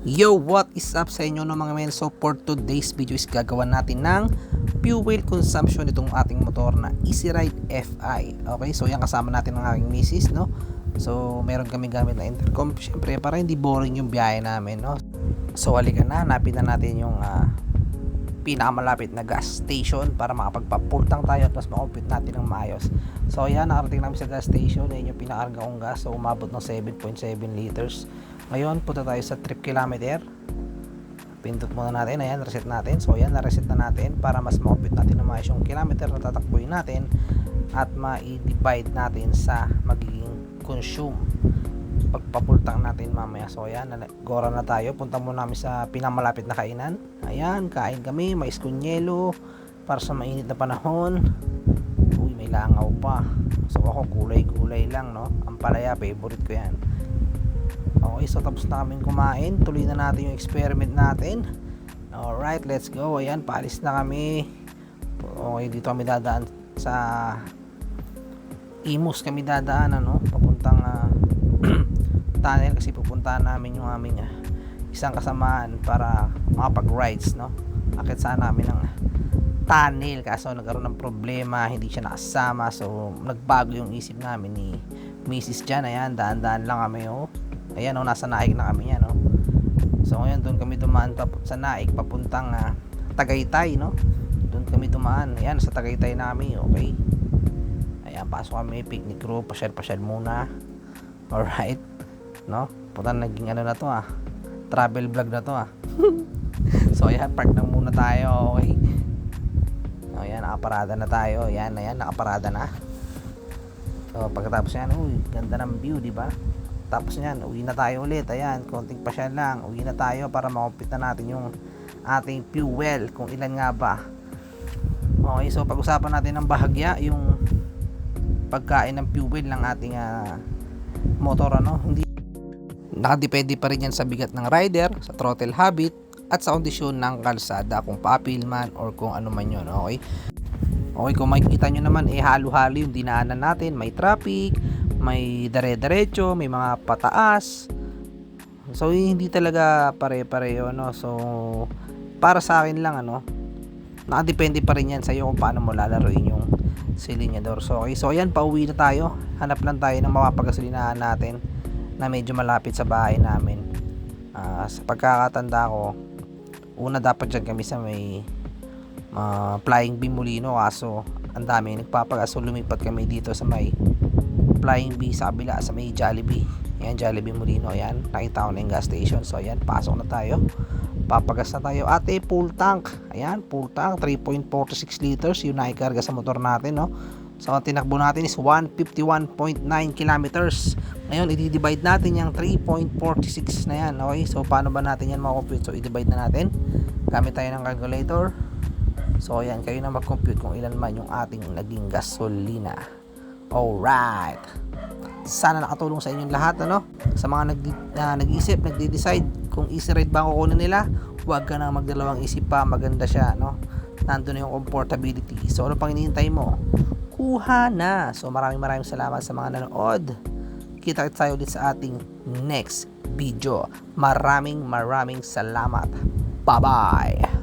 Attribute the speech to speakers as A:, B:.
A: Yo, what is up sa inyo no mga men? So for today's video is gagawa natin ng fuel consumption itong ating motor na Easy Ride FI. Okay, so yan kasama natin ng aking misis, no? So meron kami gamit na intercom, syempre para hindi boring yung biyahe namin, no? So halika na, hanapin na natin yung ah, pinakamalapit na gas station para makapagpapultang tayo at mas makumpute natin ng maayos. So ayan, nakarating namin sa gas station. Ayan yung pinakarga kong gas. So umabot ng 7.7 liters. Ngayon, punta tayo sa trip kilometer. Pindot muna natin. Ayan, reset natin. So ayan, na-reset na natin para mas makumpute natin ng maayos yung kilometer na tatakbuhin natin at ma-divide natin sa magiging consume pagpapultang natin mamaya. So ayan, gora na tayo. Punta muna namin sa pinamalapit na kainan. Ayan, kain kami, may skunyelo para sa mainit na panahon. Uy, may langaw pa. So ako kulay-kulay lang, no? Ang palaya, favorite ko yan. Okay, so tapos na kaming kumain. Tuloy na natin yung experiment natin. Alright, let's go. Ayan, paalis na kami. Okay, dito kami dadaan sa Imus kami dadaan, ano? Papuntang ah, tunnel kasi pupuntahan namin yung aming ah, isang kasamaan para makapag-rides, no? Akit sana namin ng tunnel kaso nagkaroon ng problema, hindi siya nakasama so nagbago yung isip namin ni Mrs. Jan, ayan, daan-daan lang kami, oh. Ayan, oh, nasa naik na kami yan, oh. So ngayon doon kami dumaan pa, sa naik papuntang ah, Tagaytay, no? Doon kami dumaan, ayan, sa Tagaytay namin, okay? Ayan, pasok kami, picnic group, pasyal-pasyal muna. Alright. No? Puta naging ano na to ah. Travel vlog na to ah. so ayan, park lang muna tayo. Okay. O ayan, nakaparada na tayo. Ayan, ayan, nakaparada na. So pagkatapos yan, uy, ganda ng view, di ba? Tapos yan, uwi na tayo ulit. Ayan, konting pasyal lang. Uwi na tayo para makumpit na natin yung ating fuel. Kung ilan nga ba. Okay, so pag-usapan natin ng bahagya, yung pagkain ng fuel ng ating ah, motor ano hindi nakadepende pa rin yan sa bigat ng rider sa throttle habit at sa kondisyon ng kalsada kung pa-uphill man or kung ano man yun okay okay kung makikita nyo naman eh halo-halo yung dinaanan natin may traffic may dare-derecho may mga pataas so hindi talaga pare-pareho no so para sa akin lang ano nakadepende pa rin yan sa iyo kung paano mo lalaroin yung silinyador. So, okay. So, ayan, pauwi na tayo. Hanap lang tayo ng mapapagasolinahan natin na medyo malapit sa bahay namin. Ah, sa pagkakatanda ko, una dapat dyan kami sa may ah, Flying Bee Molino kaso ang dami nagpapagas. So, lumipat kami dito sa may Flying Bee sa kabila sa may Jollibee. Ayan, Jollibee Molino. Ayan, nakita ko na yung gas station. So, ayan, pasok na tayo. Papagas na tayo. Ate full tank. Ayan full tank. 3.46 liters yung naikarga sa motor natin no? So ang tinakbo natin is 151.9 kilometers. Ngayon i-divide natin yung 3.46 na yan okay? So paano ba natin yan makompute so i-divide na natin. Gamit tayo ng calculator. So ayan kayo na mag-compute kung ilan man yung ating naging gasolina alright. Sana nakatulong sa inyong lahat ano? Sa mga nag uh, nag-iisip nagde-decide kung easy ride ba ang kukunin nila huwag ka nang magdalawang isip pa maganda siya no? Nandun na yung comfortability. So ano pang hinihintay mo? Kuha na! So maraming maraming salamat sa mga nanood. Kita tayo ulit sa ating next video. Maraming maraming salamat. Bye bye